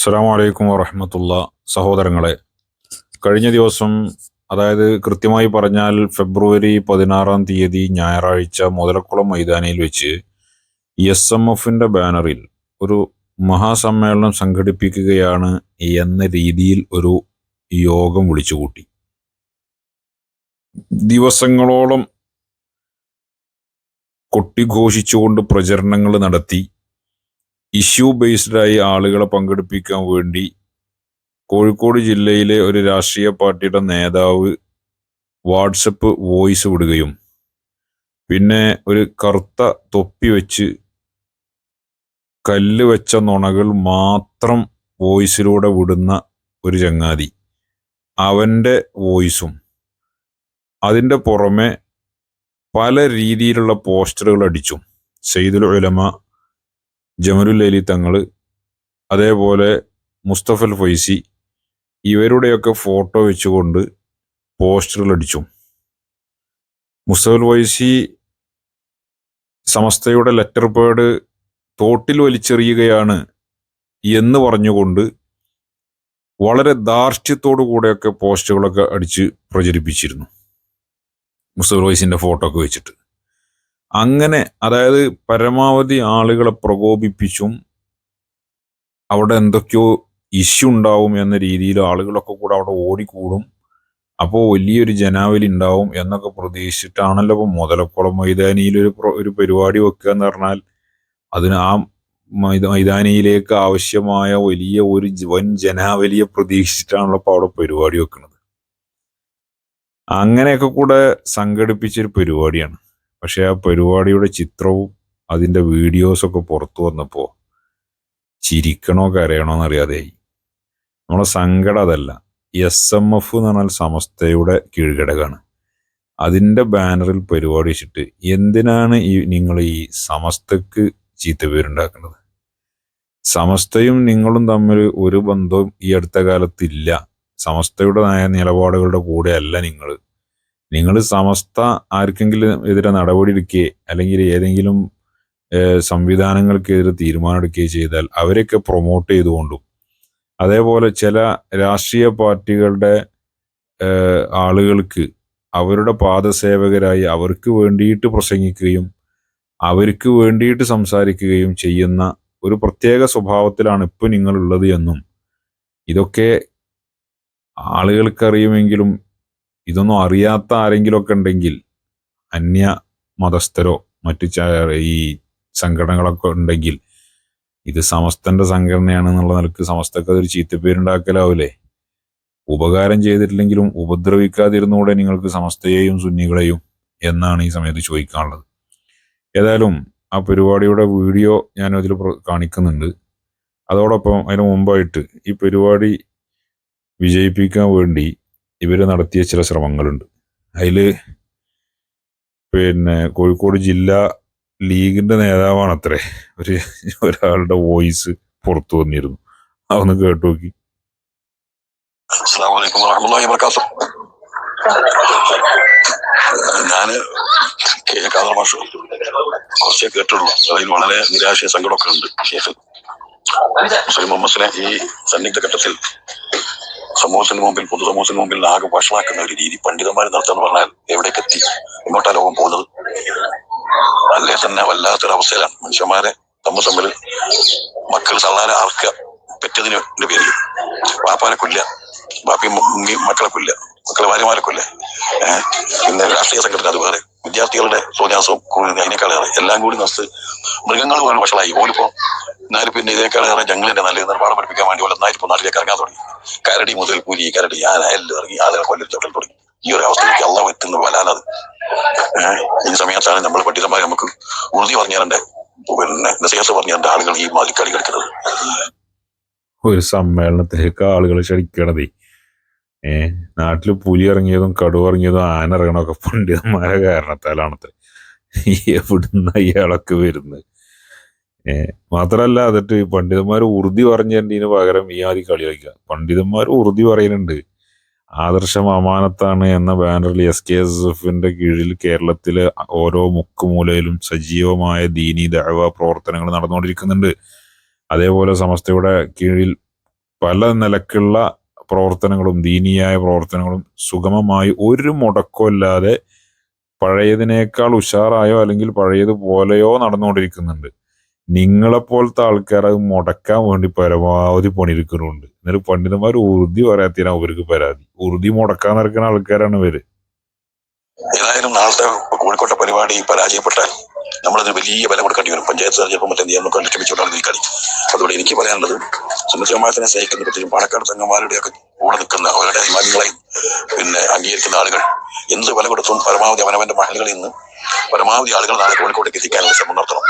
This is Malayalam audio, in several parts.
അസ്സാം വലൈക്കും വറഹമത്തുള്ള സഹോദരങ്ങളെ. കഴിഞ്ഞ ദിവസം അതായത് കൃത്യമായി പറഞ്ഞാൽ ഫെബ്രുവരി പതിനാറാം തീയതി ഞായറാഴ്ച മുതലക്കുളം മൈതാനിയിൽ വെച്ച് എസ് എം എഫിന്റെ ബാനറിൽ ഒരു മഹാസമ്മേളനം സംഘടിപ്പിക്കുകയാണ് എന്ന രീതിയിൽ ഒരു യോഗം വിളിച്ചുകൂട്ടി. ദിവസങ്ങളോളം കൊട്ടിഘോഷിച്ചുകൊണ്ട് പ്രചരണങ്ങൾ നടത്തി ഇഷ്യൂ ബേസ്ഡായി ആളുകളെ പങ്കെടുപ്പിക്കാൻ വേണ്ടി കോഴിക്കോട് ജില്ലയിലെ ഒരു രാഷ്ട്രീയ പാർട്ടിയുടെ നേതാവ് വാട്സപ്പ് വോയിസ് വിടുകയും പിന്നെ ഒരു കറുത്ത തൊപ്പി വെച്ച് കല്ല് വെച്ച നുണകൾ മാത്രം വോയിസിലൂടെ വിടുന്ന ഒരു ചങ്ങാതി. അവന്റെ വോയിസും അതിന്റെ പുറമെ പല രീതിയിലുള്ള പോസ്റ്ററുകൾ അടിച്ചും. സെയ്ദുൽ ഉലമ ജമലുൽ അലി തങ്ങൾ അതേപോലെ മുസ്തഫൽ ഫൈസി ഇവരുടെയൊക്കെ ഫോട്ടോ വെച്ചുകൊണ്ട് പോസ്റ്ററുകൾ അടിച്ചു മുസ്തഫൽ ഫൈസി സമസ്തയുടെ ലെറ്റർ പേഡ് തോട്ടിൽ വലിച്ചെറിയുകയാണ് എന്ന് പറഞ്ഞുകൊണ്ട് വളരെ ധാർഷ്ട്യത്തോടു കൂടെയൊക്കെ പോസ്റ്റുകളൊക്കെ അടിച്ച് പ്രചരിപ്പിച്ചിരുന്നു. മുസ്തഫൽ ഫൈസിന്റെ ഫോട്ടോ ഒക്കെ വെച്ചിട്ട്. അങ്ങനെ അതായത് പരമാവധി ആളുകളെ പ്രകോപിപ്പിച്ചും അവിടെ എന്തൊക്കെയോ ഇഷ്യൂ ഉണ്ടാവും എന്ന രീതിയിൽ ആളുകളൊക്കെ കൂടെ അവിടെ ഓടിക്കൂടും. അപ്പോൾ വലിയൊരു ജനാവലി ഉണ്ടാവും എന്നൊക്കെ പ്രതീക്ഷിച്ചിട്ടാണല്ലോ ഇപ്പോൾ മുതലക്കുളം മൈതാനിയിൽ ഒരു ഒരു പരിപാടി വെക്കുക എന്ന് പറഞ്ഞാൽ അതിന് ആ മൈത മൈതാനിയിലേക്ക് ആവശ്യമായ വലിയ ഒരു വൻ ജനാവലിയെ പ്രതീക്ഷിച്ചിട്ടാണല്ലോ ഇപ്പോൾ അവിടെ പരിപാടി വെക്കുന്നത്. അങ്ങനെയൊക്കെ കൂടെ സംഘടിപ്പിച്ചൊരു പരിപാടിയാണ്. പക്ഷെ ആ പരിപാടിയുടെ ചിത്രവും അതിന്റെ വീഡിയോസൊക്കെ പുറത്തു വന്നപ്പോൾ ചിരിക്കണോ കരയണോ എന്നറിയാതെയായി. നമ്മളെ സങ്കടം അതല്ല. എസ് എം എഫ് എന്ന് പറഞ്ഞാൽ സമസ്തയുടെ കീഴ്ഘടകമാണ് അതിന്റെ ബാനറിൽ പരിപാടി വെച്ചിട്ട് എന്തിനാണ് ഈ നിങ്ങൾ ഈ സമസ്തക്ക് ചീത്ത പേരുണ്ടാക്കുന്നത്? സമസ്തയും നിങ്ങളും തമ്മിൽ ഒരു ബന്ധവും ഈ അടുത്ത കാലത്തില്ല സമസ്തയുടെ നിലപാടുകളുടെ കൂടെ അല്ല നിങ്ങൾ നിങ്ങൾ സമസ്ത ആർക്കെങ്കിലും എതിരെ നടപടി അല്ലെങ്കിൽ ഏതെങ്കിലും സംവിധാനങ്ങൾക്കെതിരെ തീരുമാനം എടുക്കുകയോ ചെയ്താൽ അവരെയൊക്കെ പ്രൊമോട്ട് ചെയ്തുകൊണ്ടും അതേപോലെ ചില രാഷ്ട്രീയ പാർട്ടികളുടെ ആളുകൾക്ക് അവരുടെ പാദസേവകരായി അവർക്ക് വേണ്ടിയിട്ട് പ്രസംഗിക്കുകയും അവർക്ക് വേണ്ടിയിട്ട് സംസാരിക്കുകയും ചെയ്യുന്ന ഒരു പ്രത്യേക സ്വഭാവത്തിലാണ് ഇപ്പോൾ നിങ്ങളുള്ളത് എന്നും ഇതൊക്കെ ആളുകൾക്കറിയുമെങ്കിലും ഇതൊന്നും അറിയാത്ത ആരെങ്കിലുമൊക്കെ ഉണ്ടെങ്കിൽ അന്യ മതസ്ഥരോ മറ്റു ഈ സംഘടനകളൊക്കെ ഉണ്ടെങ്കിൽ ഇത് സമസ്തന്റെ സംഘടനയാണെന്നുള്ള നിലയ്ക്ക് സമസ്തക്ക് അതൊരു ചീത്തപ്പേരുണ്ടാക്കലാവൂലേ? ഉപകാരം ചെയ്തിട്ടില്ലെങ്കിലും ഉപദ്രവിക്കാതിരുന്നുകൂടെ നിങ്ങൾക്ക് സമസ്തയെയും സുന്നികളെയും എന്നാണ് ഈ സമയത്ത് ചോദിക്കാനുള്ളത്. ഏതായാലും ആ പരിപാടിയുടെ വീഡിയോ ഞാൻ അതിൽ കാണിക്കുന്നുണ്ട്. അതോടൊപ്പം അതിന് മുമ്പായിട്ട് ഈ പരിപാടി വിജയിപ്പിക്കാൻ വേണ്ടി ഇവർ നടത്തിയ ചില ശ്രമങ്ങളുണ്ട്. അതിൽ പിന്നെ കോഴിക്കോട് ജില്ലാ ലീഗിന്റെ നേതാവാണ് അത്രേ ഒരു ഒരാളുടെ വോയിസ് പുറത്തു വന്നിരുന്നു. അതൊന്ന് കേട്ടു നോക്കി. ഞാൻ കെ എ കാദർ മാഷ് കുറച്ചേ കേട്ടുള്ളൂ. അതിൽ വളരെ നിരാശയ സങ്കടമൊക്കെ ഉണ്ട്. ഷേഖ് മുസ്ലിം മുഹമ്മദിനെ ഈ സന്നിഗ്ധ ഘട്ടത്തിൽ സമൂഹത്തിന് മുമ്പിൽ പൊതുസമൂഹത്തിന് മുമ്പിൽ ആകെ വഷളാക്കുന്ന ഒരു രീതി പണ്ഡിതന്മാർ നടത്തുന്ന പറഞ്ഞാൽ എവിടേക്ക് എത്തി എങ്ങോട്ടാ ലോകം പോകുന്നത്? അല്ലേ തന്നെ വല്ലാത്തൊരവസ്ഥയിലാണ്. മനുഷ്യന്മാരെ തമ്മിൽ തമ്മിൽ മക്കൾ തള്ളാരെ ആർക്കുക പെറ്റതിന് പേരിൽ. വാപ്പാനെ കൊല്ല ബാപ്പി മക്കളെ കൊല്ല മക്കളെ ഭാര്യമാരെ കൊല്ല പിന്നെ രാഷ്ട്രീയ സംഘടന അത് വേറെ. വിദ്യാർത്ഥികളുടെ കൂടുതൽ അതിനേക്കാളേറെ എല്ലാം കൂടി മൃഗങ്ങൾ പോലെ വഷളായി. ഓലിപ്പോ എന്നാലും പിന്നെ ഇതിനേക്കാളേറെ ജംഗലിന്റെ നല്ല നിർമ്മാണം പഠിപ്പിക്കാൻ വേണ്ടി പോലെ എന്നാലും ഇപ്പൊ നാട്ടിലേക്ക് ഇറങ്ങാൻ തുടങ്ങി. കരടി മുതൽ പുലി കരടി ആന എല്ലാം ഇറങ്ങി ആളുകളെ കൊല്ലം തുടങ്ങി. ഈ ഒരു അവസ്ഥയിലേക്ക് അള്ളാഹ് എത്തുന്ന വലാനത് ഏഹ് ഈ സമയത്താണ് നമ്മൾ പണ്ഡിതന്മാരെ നമുക്ക് ഉറുതി പറഞ്ഞു പിന്നെ ആളുകൾ ഈ മാലിക്കളി കളിക്കുന്നത് ഒരു സമ്മേളനത്തിലേക്ക് ആളുകൾ ക്ഷണിക്കണതേ. ഏ നാട്ടിൽ പുലി ഇറങ്ങിയതും കടുവ ഇറങ്ങിയതും ആന ഇറങ്ങണമൊക്കെ പണ്ഡിതന്മാരെ കാരണത്താലാണത്രേ. എവിടുന്ന ഇയാളൊക്കെ വരുന്നത് ഏഹ് മാത്രല്ല എന്നിട്ട് പണ്ഡിതന്മാർ ഉറുതി പറഞ്ഞതിന് പകരം ഈ ആദ്യം കളി കളിക്കുക പണ്ഡിതന്മാർ ഉറുതി പറയുന്നുണ്ട് ആദർശം അമാനത്താണ് എന്ന ബാനറിൽ എസ് കെ എസ് എഫിന്റെ കീഴിൽ കേരളത്തിലെ ഓരോ മുക്കുമൂലയിലും സജീവമായ ദീനി ദഅവ പ്രവർത്തനങ്ങൾ നടന്നുകൊണ്ടിരിക്കുന്നുണ്ട്. അതേപോലെ സമസ്തയുടെ കീഴിൽ പല നിലക്കുള്ള പ്രവർത്തനങ്ങളും ദീനീയായ പ്രവർത്തനങ്ങളും സുഗമമായി ഒരു മുടക്കമില്ലാതെ പഴയതിനേക്കാൾ ഉഷാറായോ അല്ലെങ്കിൽ പഴയതുപോലെയോ നടന്നുകൊണ്ടിരിക്കുന്നുണ്ട്. നിങ്ങളെപ്പോലത്തെ ആൾക്കാർ അത് മുടക്കാൻ വേണ്ടി പരമാവധി പണിയെടുക്കുന്നുണ്ട്. എന്നിട്ട് പണ്ഡിതന്മാർ ഉറുതി പറയാത്തിനാ അവർക്ക് പരാതി. ഉറുതി മുടക്കാൻ നടക്കുന്ന ആൾക്കാരാണ് ഇവർ. ഏതായാലും നാളത്തെ കോഴിക്കോട്ടെ പരിപാടി പരാജയപ്പെട്ടാൽ നമ്മളതിന് വലിയ വില കൊടുക്കേണ്ടി വരും. പഞ്ചായത്ത് തെരഞ്ഞെടുപ്പ് മറ്റേ നിയമം ഈ കളി. അതുകൊണ്ട് എനിക്ക് പറയാനുള്ളത് സുന്നജമാത്തിനെ പ്രത്യേകിച്ചും പാലക്കാട് തങ്ങന്മാരുടെ ഒക്കെ കൂടെ നിൽക്കുന്ന അവരുടെ അഭിമാനികളെയും പിന്നെ അംഗീകരിക്കുന്ന ആളുകൾ. എന്ത് വില കൊടുത്തും പരമാവധി അവനവന്റെ മഹലുകളിൽ നിന്ന് പരമാവധി ആളുകൾ നാളെ കോഴിക്കോട്ടേക്ക് എത്തിക്കാനുള്ള ശ്രമം നടത്തണം.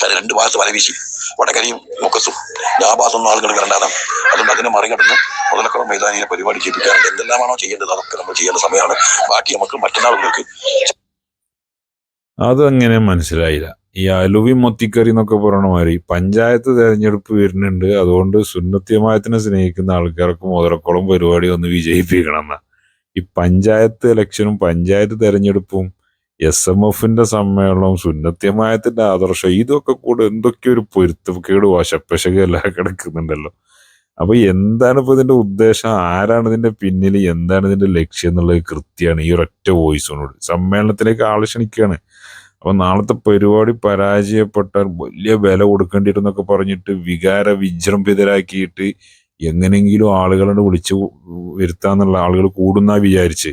കാരണം രണ്ട് ഭാഗത്ത് വലവീശി വടകരയും മുക്കസും ആ ഭാഗത്തൊന്നും ആളുകൾ വരണ്ടാതാണ്. അതുകൊണ്ട് അതിനെ മറികടന്ന് മുതലക്കുളം മൈതാനിയെ പരിപാടി ചെയ്യിപ്പിക്കാറുണ്ട് എന്തെല്ലാമാണോ ചെയ്യേണ്ടത്? അതൊക്കെ നമ്മൾ ചെയ്യേണ്ട സമയമാണ്. ബാക്കി നമുക്ക് മറ്റന്നാളുകൾക്ക് അതങ്ങനെ മനസ്സിലായില്ല. ഈ അലുവി മൊത്തിക്കറി എന്നൊക്കെ പറയണ മാതിരി പഞ്ചായത്ത് തെരഞ്ഞെടുപ്പ് വരുന്നുണ്ട്. അതുകൊണ്ട് സുന്നത്യമായത്തിനെ സ്നേഹിക്കുന്ന ആൾക്കാർക്ക് മുതലക്കുളം പരിപാടി ഒന്ന് വിജയിപ്പിക്കണം എന്നാ ഈ പഞ്ചായത്ത് ഇലക്ഷനും പഞ്ചായത്ത് തെരഞ്ഞെടുപ്പും എസ് എം എഫിന്റെ സമ്മേളനവും സുന്നത്യമായത്തിന്റെ ആദർശം ഇതൊക്കെ കൂടെ എന്തൊക്കെ ഒരു പൊരുത്തക്കേട് വശപ്പശകെല്ലാം കിടക്കുന്നുണ്ടല്ലോ. അപ്പൊ എന്താണ് ഇപ്പൊ ഇതിന്റെ ഉദ്ദേശം? ആരാണ് ഇതിന്റെ പിന്നിൽ എന്താണ് ഇതിന്റെ ലക്ഷ്യം എന്നുള്ളത് കൃത്യമാണ്. ഈ ഒരൊറ്റ വോയിസിനോട് സമ്മേളനത്തിലേക്ക് ആൾ ക്ഷണിക്കുകയാണ് അപ്പൊ നാളത്തെ പരിപാടി പരാജയപ്പെട്ടാൽ വലിയ വില കൊടുക്കേണ്ടി വരും എന്നൊക്കെ പറഞ്ഞിട്ട് വികാര വിജൃംഭിതരാക്കിയിട്ട് എങ്ങനെയെങ്കിലും ആളുകളെ വിളിച്ചു വരുത്താന്നുള്ള ആളുകൾ കൂടുന്നാ വിചാരിച്ച്.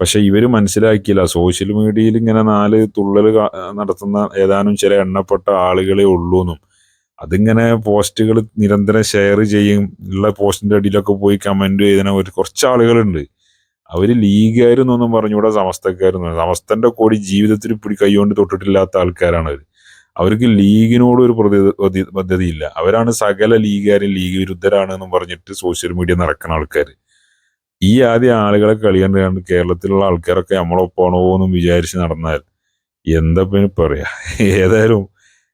പക്ഷെ ഇവർ മനസ്സിലാക്കിയില്ല സോഷ്യൽ മീഡിയയിൽ ഇങ്ങനെ നാല് തുള്ളൽ നടത്തുന്ന ഏതാനും ചില എണ്ണപ്പെട്ട ആളുകളെ ഉള്ളൂ എന്നും അതിങ്ങനെ പോസ്റ്റുകൾ നിരന്തരം ഷെയർ ചെയ്യും ഉള്ള പോസ്റ്റിന്റെ അടിയിലൊക്കെ പോയി കമന്റ് ചെയ്യുന്ന ഒരു കുറച്ച് ആളുകളുണ്ട്. അവർ ലീഗായിരുന്നൊന്നും പറഞ്ഞുകൂടെ സമസ്തക്കാരെന്ന്. സമസ്തന്റെ കൂടി ജീവിതത്തിൽ പിടി കൈകൊണ്ട് തൊട്ടിട്ടില്ലാത്ത ആൾക്കാരാണ് അവർ അവർക്ക് ലീഗിനോട് ഒരു പ്രതി- പദ്ധതിയില്ല. അവരാണ് സകല ലീഗുകാരും ലീഗ് വിരുദ്ധരാണ് എന്നും പറഞ്ഞിട്ട് സോഷ്യൽ മീഡിയ നടക്കുന്ന ആൾക്കാർ ഈ ആദ്യ ആളുകളെ കളിയാണ്ട് കേരളത്തിലുള്ള ആൾക്കാരൊക്കെ നമ്മളൊപ്പാണോ എന്നും വിചാരിച്ച് നടന്നാൽ എന്താ പിന്നെ പറയാ? ഏതായാലും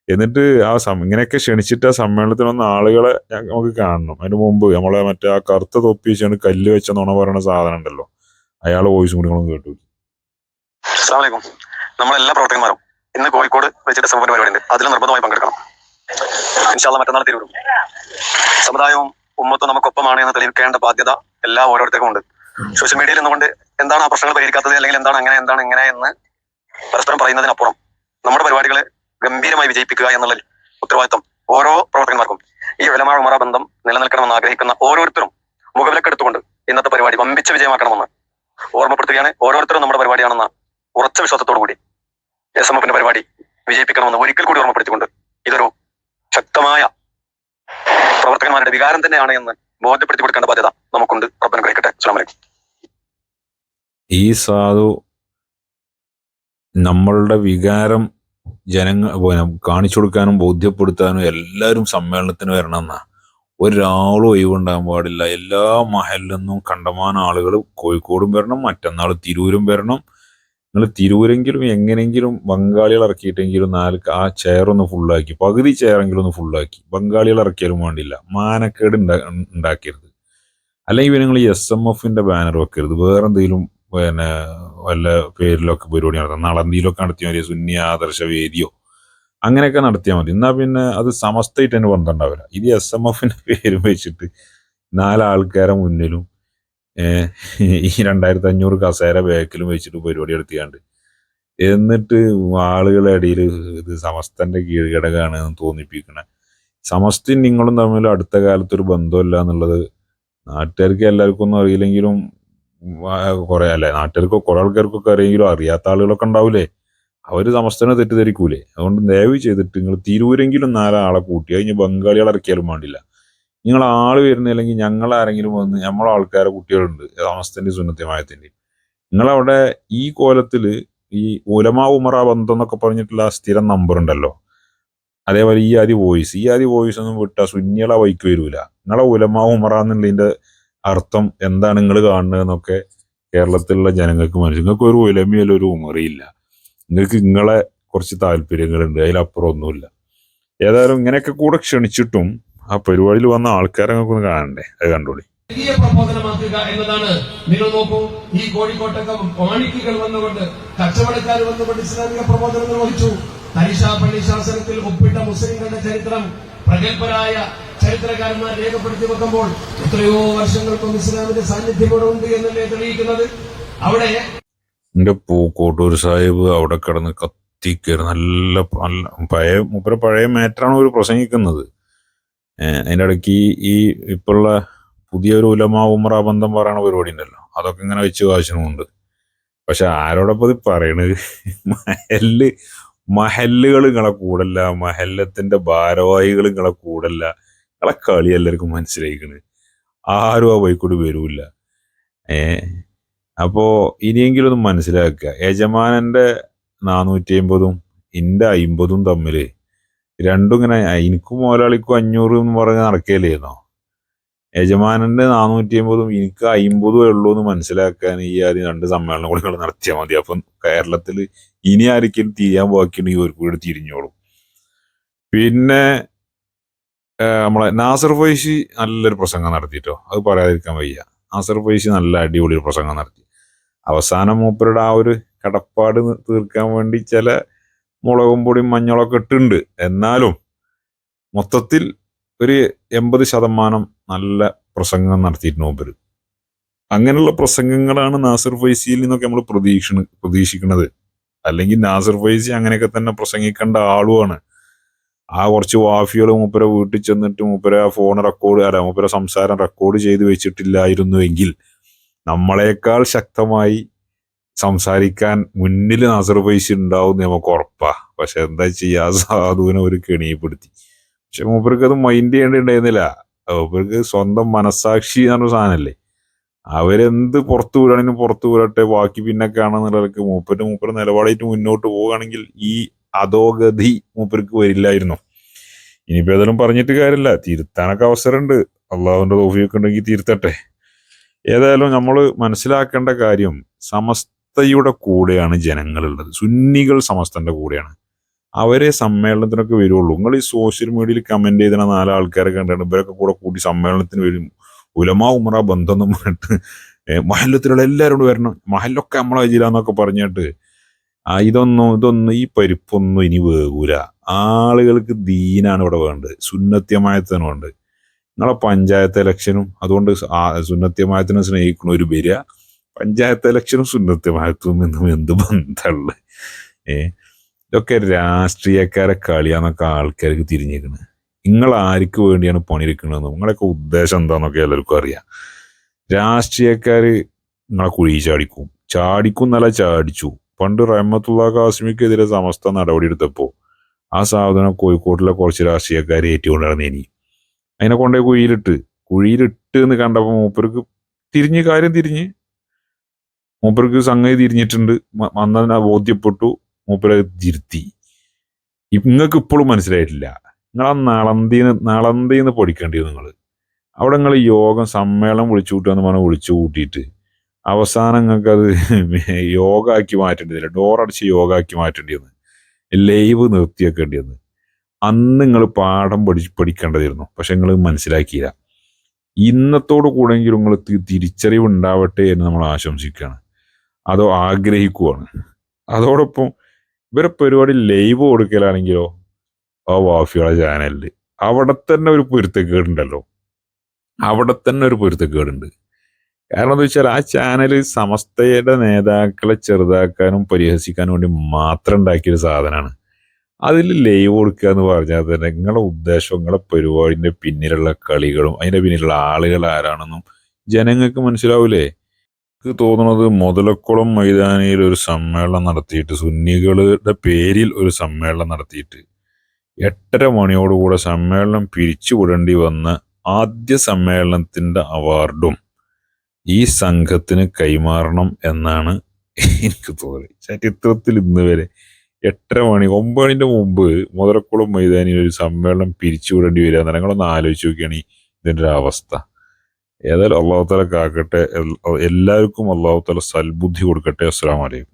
എന്നിട്ട് ആ സം ഇങ്ങനെയൊക്കെ ക്ഷണിച്ചിട്ട് ആ സമ്മേളനത്തിന് വന്ന ആളുകളെ നമുക്ക് കാണണം. അതിന് മുമ്പ് നമ്മളെ മറ്റേ ആ കറുത്ത തൊപ്പി വെച്ചാണ് കല്ല് വെച്ച നുണ പറയുന്ന സാധനം ഉണ്ടല്ലോ. അയാളെ വോയിസും കൂടി നിങ്ങളും കേട്ടു. അസ്സാം നമ്മളെല്ലാ പ്രവർത്തകന്മാരും ഇന്ന് കോഴിക്കോട് വെച്ചിട്ട് സമൂഹ പരിപാടിയുണ്ട്. അതിൽ നിർബന്ധമായി പങ്കെടുക്കണം. മറ്റന്നാൾ തിരൂരും. സമുദായവും ഉമ്മത്തും നമുക്കൊപ്പമാണ് എന്ന് തെളിയിക്കേണ്ട ബാധ്യത എല്ലാ ഓരോരുത്തർക്കും ഉണ്ട്. സോഷ്യൽ മീഡിയയിൽ നിന്നുകൊണ്ട് എന്താണ് ആ പ്രശ്നങ്ങൾ പരിഹരിക്കാത്തത് അല്ലെങ്കിൽ എന്താണ് അങ്ങനെ എന്താണ് ഇങ്ങനെ എന്ന് പരസ്പരം പറയുന്നതിനപ്പുറം നമ്മുടെ പരിപാടികളെ ഗംഭീരമായി വിജയിപ്പിക്കുക എന്നുള്ള ഉത്തരവാദിത്വം ഓരോ പ്രവർത്തകന്മാർക്കും. ഈ ഉമറ ബന്ധം നിലനിൽക്കണമെന്ന് ആഗ്രഹിക്കുന്ന ഓരോരുത്തരും മുഖവിലക്കെടുത്തുകൊണ്ട് ഇന്നത്തെ പരിപാടി വമ്പിച്ച വിജയമാക്കണമെന്ന് ഓർമ്മപ്പെടുത്തുകയാണ് ഓരോരുത്തരും നമ്മുടെ പരിപാടിയാണെന്ന ഉറച്ച വിശ്വാസത്തോടു കൂടി എസ് എം എഫിന്റെ പരിപാടി വിജയിപ്പിക്കണമെന്ന് ഒരിക്കൽ കൂടി ഓർമ്മപ്പെടുത്തിക്കൊണ്ട് ഇതൊരു ശക്തമായ പ്രവർത്തകന്മാരുടെ വികാരം തന്നെയാണ് എന്ന് ബോധ്യപ്പെടുത്തി കൊടുക്കേണ്ട ബാധ്യത നമുക്കുണ്ട്. റബ്ബൻ ഗ്രഹിക്കട്ടെ. അസ്ലാം ഈ സാധു നമ്മളുടെ വികാരം ജനങ്ങൾ കാണിച്ചു കൊടുക്കാനും ബോധ്യപ്പെടുത്താനും എല്ലാവരും സമ്മേളനത്തിന് വരണമെന്നാ. ഒരാളും ഒഴിവുണ്ടാകാൻ പാടില്ല. എല്ലാ മഹലിൽ നിന്നും കണ്ടമാൻ ആളുകൾ കോഴിക്കോടും വരണം മറ്റന്നാൾ തിരൂരും വരണം. നിങ്ങൾ തിരൂരെങ്കിലും എങ്ങനെയെങ്കിലും ബംഗാളികൾ ഇറക്കിയിട്ടെങ്കിലും നാല് ആ ചെയർ ഒന്ന് ഫുള്ളാക്കി പകുതി ചെയറെങ്കിലും ഒന്ന് ഫുള്ളാക്കി ബംഗാളികൾ ഇറക്കിയാലും വേണ്ടില്ല. മാനക്കേട് ഉണ്ടാ ഉണ്ടാക്കരുത് അല്ലെങ്കിൽ പിന്നെ നിങ്ങൾ എസ് എം എഫിന്റെ ബാനർ വെക്കരുത്. വേറെ എന്തെങ്കിലും പിന്നെ വല്ല പേരിലൊക്കെ പരിപാടി നടത്താം. നളന്തിയിലൊക്കെ നടത്തിയ സുന്നി ആദർശ വേദിയോ? അങ്ങനെയൊക്കെ നടത്തിയാൽ മതി. എന്നാൽ പിന്നെ അത് സമസ്തയിട്ട് തന്നെ പറഞ്ഞിട്ടുണ്ടാവില്ല ഉണ്ടാവില്ല ഇത് എസ് എം എഫിന്റെ പേര് വെച്ചിട്ട് നാലാൾക്കാരെ മുന്നിലും ഈ രണ്ടായിരത്തി അഞ്ഞൂറ് കസേര ബാക്കിലും വെച്ചിട്ട് പരിപാടി എടുത്തിയാണ്ട് എന്നിട്ട് ആളുകളുടെ ഇടയിൽ ഇത് സമസ്തന്റെ കീഴ്ഘടകമാണ് എന്ന് തോന്നിപ്പിക്കണ. സമസ്തയും നിങ്ങളും തമ്മിൽ അടുത്ത കാലത്തൊരു ബന്ധമില്ല എന്നുള്ളത് നാട്ടുകാർക്ക് എല്ലാവർക്കും ഒന്നും അറിയില്ലെങ്കിലും കുറെ അല്ലെ? നാട്ടുകാർക്ക് കുറെ ആൾക്കാർക്കൊക്കെ അറിയെങ്കിലും അറിയാത്ത ആളുകളൊക്കെ ഉണ്ടാവൂലേ? അവർ സമസ്തനെ തെറ്റിദ്ധരിക്കൂലേ. അതുകൊണ്ട് ദയവ് ചെയ്തിട്ട് നിങ്ങൾ തിരൂരെങ്കിലും നാലാളെ കൂട്ടി കഴിഞ്ഞ് ബംഗാളികളെ ഇറക്കിയാലും വേണ്ടില്ല. നിങ്ങൾ ആൾ വരുന്നില്ലെങ്കിൽ ഞങ്ങൾ ആരെങ്കിലും വന്ന് നമ്മളെ ആൾക്കാരെ കുട്ടികളുണ്ട്. സമസ്തന്റെ സുന്നത്യമായത്തിന്റെ നിങ്ങളവിടെ ഈ കോലത്തിൽ ഈ ഉലമാ ഉമറ ബന്ധം എന്നൊക്കെ പറഞ്ഞിട്ടുള്ള സ്ഥിരം നമ്പർ ഉണ്ടല്ലോ അതേപോലെ ഈ ആദ്യ വോയിസ്. ഈ ആദ്യ വോയിസ് ഒന്നും വിട്ടാൽ സുന്നികളെ വൈക്ക് വരൂല. നിങ്ങളെ ഉലമാ ഉമറ എന്നുള്ളതിന്റെ അർത്ഥം എന്താണ് നിങ്ങൾ കാണുന്നതെന്നൊക്കെ കേരളത്തിലുള്ള ജനങ്ങൾക്ക് മനസ്സിലാക്കും നിങ്ങൾക്ക് ഒരു ഉലമിയല്ല ഒരു ഉമറിയില്ല. നിങ്ങൾക്ക് നിങ്ങളെ കുറച്ച് താല്പര്യങ്ങളുണ്ട്. അതിലപ്പുറം ഒന്നുമില്ല. ഏതായാലും ഇങ്ങനെയൊക്കെ കൂടെ ക്ഷണിച്ചിട്ടും ആ പരിപാടിയിൽ വന്ന ആൾക്കാരെ നമുക്കൊന്ന് കാണണ്ടേ? അത് കണ്ടോളി. വലിയ പ്രബോധനമാക്കുക എന്നതാണ്. നിങ്ങൾ നോക്കൂ ഈ കോഴിക്കോട്ടൊക്കെ മാണിക്കുകൾ വന്നുകൊണ്ട് കച്ചവടക്കാർ വന്നുകൊണ്ട് ഇസ്ലാമിക പ്രബോധനം നിർവഹിച്ചു. തരിശ പള്ളി ശാസനത്തിൽ ഒപ്പിട്ട മുസ്ലിങ്ങളുടെ ചരിത്രം പ്രഗത്ഭരായ ചരിത്രകാരന്മാർ രേഖപ്പെടുത്തി വെക്കുമ്പോൾ എത്രയോ വർഷങ്ങൾക്കും ഇസ്ലാമിന്റെ സാന്നിധ്യം ഇവിടെ ഉണ്ട് എന്നല്ലേ തെളിയിക്കുന്നത്? അവിടെ എന്റെ പൂക്കോട്ടൂർ സാഹിബ് അവിടെ കിടന്ന് കത്തിക്കയറി നല്ല നല്ല പഴയ മൂപ്പര പഴയ മാറ്ററാണ് ഒരു പ്രസംഗിക്കുന്നത്. ഏഹ് അതിന്റെ ഇടയ്ക്ക് ഈ ഇപ്പോഴുള്ള പുതിയൊരു ഉലമ ഉമ്ര ബന്ധം പറയുന്ന പരിപാടി ഉണ്ടല്ലോ അതൊക്കെ ഇങ്ങനെ വെച്ച് കാശിനുമുണ്ട്. പക്ഷെ ആരോടൊപ്പം ഇത് പറയണത്? മഹൽ മഹല്ലുകൾ നിങ്ങളെ കൂടല്ല മഹല്ലത്തിന്റെ ഭാരവാഹികൾ നിങ്ങളെ കൂടല്ല. നിങ്ങളെ കളി എല്ലാവർക്കും മനസ്സിലായിക്കണ്. ആരും ആ വൈക്കോട്ട് വരൂല്ല. ഏ അപ്പോ ഇനിയെങ്കിലും ഒന്ന് മനസ്സിലാക്കുക. യജമാനന്റെ നാനൂറ്റി അമ്പതും ഇന്റെ അയിമ്പതും തമ്മിൽ രണ്ടും ഇങ്ങനെ എനിക്കും മുതലാളിക്കും അഞ്ഞൂറ് എന്ന് പറഞ്ഞ് നടക്കുകയല്ലേന്നോ യജമാനന്റെ നാനൂറ്റി അമ്പതും എനിക്ക് അയിമ്പതും ഉള്ളൂ എന്ന് മനസ്സിലാക്കാൻ ഈ ആദ്യം രണ്ട് സമ്മേളനം കൂടി നിങ്ങൾ നടത്തിയാൽ മതി. അപ്പം കേരളത്തിൽ ഇനി ആർക്കും തിരിയാൻ ബാക്കിയുണ്ടെങ്കിൽ ഒരു കൂടി തിരിഞ്ഞോളും. പിന്നെ നമ്മളെ നാസർ ഫൈസി നല്ലൊരു പ്രസംഗം നടത്തിയിട്ടോ അത് പറയാതിരിക്കാൻ വയ്യ. നാസർ ഫൈസി നല്ല അടിപൊളി പ്രസംഗം നടത്തി. അവസാനം മൂപ്പരുടെ ആ ഒരു കടപ്പാട് തീർക്കാൻ വേണ്ടി ചില മുളകും പൊടിയും മഞ്ഞളൊക്കെ ഇട്ടുണ്ട് എന്നാലും മൊത്തത്തിൽ ഒരു എൺപത് ശതമാനം നല്ല പ്രസംഗം നടത്തിയിട്ടുണ്ട് മൂപ്പര്. അങ്ങനെയുള്ള പ്രസംഗങ്ങളാണ് നാസർ ഫൈസിയിൽ നിന്നൊക്കെ നമ്മൾ പ്രതീക്ഷ പ്രതീക്ഷിക്കുന്നത്. അല്ലെങ്കിൽ നാസർ ഫൈസി അങ്ങനെയൊക്കെ തന്നെ പ്രസംഗിക്കേണ്ട ആളുമാണ് ആ കുറച്ച് വാഫികൾ മൂപ്പരെ വീട്ടിൽ ചെന്നിട്ട് മൂപ്പരെ ആ ഫോൺ റെക്കോർഡ് അല്ല മൂപ്പരെ സംസാരം റെക്കോർഡ് ചെയ്ത് വെച്ചിട്ടില്ലായിരുന്നുവെങ്കിൽ നമ്മളെക്കാൾ ശക്തമായി സംസാരിക്കാൻ മുന്നിൽ നാസർ പൈസ ഉണ്ടാവും നമുക്ക് ഉറപ്പാ. പക്ഷെ എന്താ ചെയ്യാ? സാധുവിനെ ഒരു കെണിയപ്പെടുത്തി പക്ഷെ മൂപ്പർക്ക് അത് മൈൻഡ് ചെയ്യേണ്ടിണ്ടായിരുന്നില്ല. മൂപ്പർക്ക് സ്വന്തം മനസാക്ഷി എന്ന് പറഞ്ഞ സാധനല്ലേ. അവരെന്ത് പുറത്തു വിടാണെങ്കിലും പുറത്തു വിടട്ടെ. ബാക്കി പിന്നെ കാണാന്നുള്ളവർക്ക് മൂപ്പര് മൂപ്പർ നിലപാടായിട്ട് മുന്നോട്ട് പോവുകയാണെങ്കിൽ ഈ അധോഗതി മൂപ്പർക്ക് വരില്ലായിരുന്നു. ഇനിയിപ്പോ ഏതായാലും പറഞ്ഞിട്ട് കാര്യമില്ല. തിരുത്താനൊക്കെ അവസരമുണ്ട്. അള്ളാഹുവിന്റെ തോഫിയൊക്കെ ഉണ്ടെങ്കിൽ തിരുത്തട്ടെ. ഏതായാലും നമ്മൾ മനസ്സിലാക്കേണ്ട കാര്യം സമസ്തയുടെ കൂടെയാണ് ജനങ്ങളുള്ളത്. സുന്നികൾ സമസ്തന്റെ കൂടെയാണ്. അവരെ സമ്മേളനത്തിനൊക്കെ വരുള്ളൂ. നിങ്ങൾ ഈ സോഷ്യൽ മീഡിയയിൽ കമന്റ് ചെയ്തണ നാല് ആൾക്കാരെ കണ്ടാണ് ഇവരൊക്കെ കൂടെ കൂടി സമ്മേളനത്തിന് വരും. ഉലമാ ഉമറ ബന്ധം എന്ന് പറഞ്ഞിട്ട് മഹല്ലത്തിലുള്ള വരണം. മഹല്ലൊക്കെ നമ്മളെ ജില്ലന്നൊക്കെ പറഞ്ഞിട്ട്. ആ ഇതൊന്നും ഇതൊന്നും ഈ പരിപ്പൊന്നും ഇനി വേകൂല. ആളുകൾക്ക് ദീനാണ് ഇവിടെ വേണ്ടത്. സുന്നത്യമായത്തനും ഉണ്ട് നിങ്ങളെ പഞ്ചായത്ത് ഇലക്ഷനും അതുകൊണ്ട് സുന്നത്യമായത്തിനെ സ്നേഹിക്കണ ഒരു വരിക. പഞ്ചായത്ത് ഇലക്ഷനും സുന്നത്യമായത്തും എന്നും എന്ത് ബന്ധമുള്ള? ഏ? ഇതൊക്കെ രാഷ്ട്രീയക്കാരെ കളിയാന്നൊക്കെ ആൾക്കാർക്ക് തിരിഞ്ഞേക്കണ്. നിങ്ങൾ ആർക്ക് വേണ്ടിയാണ് പണിയിരിക്കണതെന്നും നിങ്ങളൊക്കെ ഉദ്ദേശം എന്താണെന്നൊക്കെ എല്ലാവർക്കും അറിയാം. രാഷ്ട്രീയക്കാർ നിങ്ങളെ കുഴി ചാടിക്കും. ചാടിക്കും നല്ല ചാടിച്ചു. പണ്ട് റഹ്മത്തുള്ള കാസിമിക്കെതിരെ സമസ്ത നടപടിയെടുത്തപ്പോൾ ആ സാധനം കോഴിക്കോട്ടിലെ കുറച്ച് രാഷ്ട്രീയക്കാർ ഏറ്റുകൊണ്ടാണ് ഇനി അതിനെ കൊണ്ടുപോയി കുഴിയിലിട്ട്. കുഴിയിലിട്ട് എന്ന് കണ്ടപ്പോൾ മൂപ്പർക്ക് തിരിഞ്ഞ് കാര്യം തിരിഞ്ഞ്. മൂപ്പർക്ക് സംഗതി തിരിഞ്ഞിട്ടുണ്ട്. അന്നതിനെ ബോധ്യപ്പെട്ടു. മൂപ്പരെ തിരുത്തി. നിങ്ങൾക്ക് ഇപ്പോഴും മനസ്സിലായിട്ടില്ല. നിങ്ങൾ ആ നളന്തിന്ന് നളന്തിന്ന് പഠിക്കേണ്ടി നിങ്ങൾ അവിടെ നിങ്ങൾ യോഗം സമ്മേളനം വിളിച്ചു കൂട്ടുക എന്ന് പറഞ്ഞാൽ വിളിച്ചു കൂട്ടിയിട്ട് അവസാനം നിങ്ങൾക്ക് അത് യോഗ ആക്കി മാറ്റേണ്ടതില്ല ഡോറടിച്ച് യോഗ ആക്കി മാറ്റേണ്ടി വന്ന്. ലൈവ് നിർത്തിയാക്കേണ്ടി വന്ന്. അന്ന് നിങ്ങൾ പാഠം പഠി പഠിക്കേണ്ടതായിരുന്നു. പക്ഷെ നിങ്ങൾ മനസ്സിലാക്കിയില്ല. ഇന്നത്തോട് കൂടെങ്കിലും നിങ്ങൾ തിരിച്ചറിവ് ഉണ്ടാവട്ടെ എന്ന് നമ്മൾ ആശംസിക്കുകയാണ്. അതോ ആഗ്രഹിക്കുവാണ്. അതോടൊപ്പം ഇവരെ പരിപാടി ലൈവ് കൊടുക്കലാണെങ്കിലോ ആ വാഫിയുടെ ചാനലിൽ അവിടെ തന്നെ ഒരു പൊരുത്തക്കേടുണ്ടല്ലോ. അവിടെ തന്നെ ഒരു പൊരുത്തക്കേടുണ്ട്. കാരണം എന്താ വെച്ചാൽ ആ ചാനൽ സമസ്തയുടെ നേതാക്കളെ ചെറുതാക്കാനും പരിഹസിക്കാനും വേണ്ടി മാത്രം ഉണ്ടാക്കിയൊരു സാധനമാണ്. അതിൽ ലൈവ് കൊടുക്കുക എന്ന് പറഞ്ഞാൽ തന്നെ നിങ്ങളുടെ ഉദ്ദേശം നിങ്ങളുടെ പരിപാടിന്റെ പിന്നിലുള്ള കളികളും അതിന്റെ പിന്നിലുള്ള ആളുകൾ ആരാണെന്നും ജനങ്ങൾക്ക് മനസ്സിലാവൂലേ? എനിക്ക് തോന്നുന്നത് മുതലക്കുളം മൈതാനിയിൽ ഒരു സമ്മേളനം നടത്തിയിട്ട് സുന്നികളുടെ പേരിൽ ഒരു സമ്മേളനം നടത്തിയിട്ട് എട്ടര മണിയോടുകൂടെ സമ്മേളനം പിരിച്ചുവിടേണ്ടി വന്ന ആദ്യ സമ്മേളനത്തിന്റെ അവാർഡും ഈ സംഘത്തിന് കൈമാറണം എന്നാണ് എനിക്ക് തോന്നുന്നത്. ചരിത്രത്തിൽ ഇന്ന് വരെ എട്ടര മണി ഒമ്പത് മണിന്റെ മുമ്പ് മുതലക്കുളം മൈതാനിയിൽ ഒരു സമ്മേളനം പിരിച്ചുവിടേണ്ടി വരിക എന്ന് ആലോചിച്ച് നോക്കിയാണ് ഇതിന്റെ ഒരു അവസ്ഥ. ഏതായാലും അള്ളാഹു താല കാക്കട്ടെ എല്ലാവർക്കും അള്ളാഹു താല സൽബുദ്ധി കൊടുക്കട്ടെ. അസ്സാം വലൈക്കും